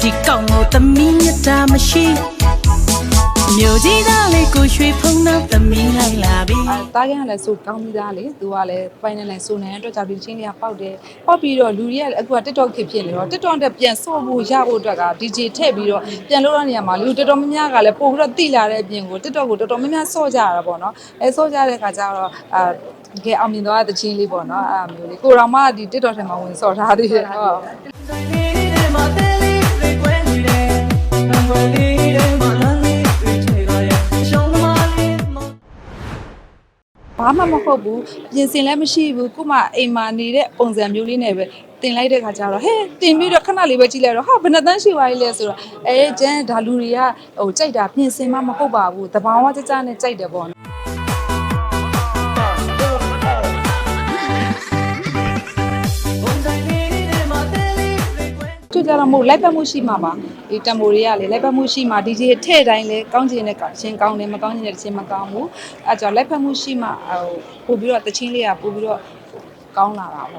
ဒီကောင်ကိုသမီးမြတ်တာမရှိမြို့ကြီးသားလေးကိုရွှေဖုံတော့သမီးလိုက်လာပြီအဲတားကန်ကလည်းစိုးကောင်းပြီးသားလေသူကလည်းပိုင်းနေလိုက်စိုးနေတဲ့အတွက်ကြောင့်ဒီချင်းလေးကပေါက်တယ်ပေါက်ပြီးတော့လူတွေကလည်းအခုက TikTok ခေတ်ဖြစ်နေတော့ TikTok တက်ပြန်ဆော့ဖို့ရဖို့အတွက်က DJ ထည့်ပြီးတော့ပြန်လို့ရနေရမှာလူတော်တော်များများကလည်းပို့ပြီးတော့တိလာတဲ့အပြင်ကို TikTok ကိုတော်တော်များများဆော့ကြရတာပေါ့နော်အဲဆော့ကြတဲ့ခါကျတော့အာတကယ်အောင်မြင်သွားတဲ့ချင်းလေးပေါ့နော်အဲ့အမျိုးလေးကိုတော်မှဒီ TikTok ထဲမှာဝင်ဆော့ထားသေးတယ်ဟုတ် ဘာမှမဟုတ်ဘူးပြင်ဆင်လည်းမရှိဘူးခုမှအိမ်မှာနေတဲ့ပုံစံမျိုးလေးနဲ့ပဲတင်လိုက်တဲ့ခါကျတော့ဟဲ့တင်ပြီးတော့ခဏလေးပဲကြည့်လိုက်တော့ဟာဘယ်နှသန်းရှိပါလဲဆိုတော့အဲကျန်းဒါလူတွေကဟိုကြိုက်တာပြင်ဆင်မှမဟုတ်ပါဘူးတဘာဝကြကြနဲ့ကြိုက်တယ်ပေါ့နော်သူကြတော့မဟုတ်လိုက်ပတ်မှုရှိမှာပါ ဒီတံမိုတွေကလေလိုက်ပတ်မှုရှိမှာ DJ ထဲ့တိုင်းလေကောင်းကျင်တဲ့ချင်းကောင်းတယ်မကောင်းကျင်တဲ့ချင်းမကောင်းဘူးအဲကြောင့်လိုက်ပတ်မှုရှိမှာဟိုပို့ပြီးတော့တချင်းလေးကပို့ပြီးတော့ကောင်းလာတာပေါ့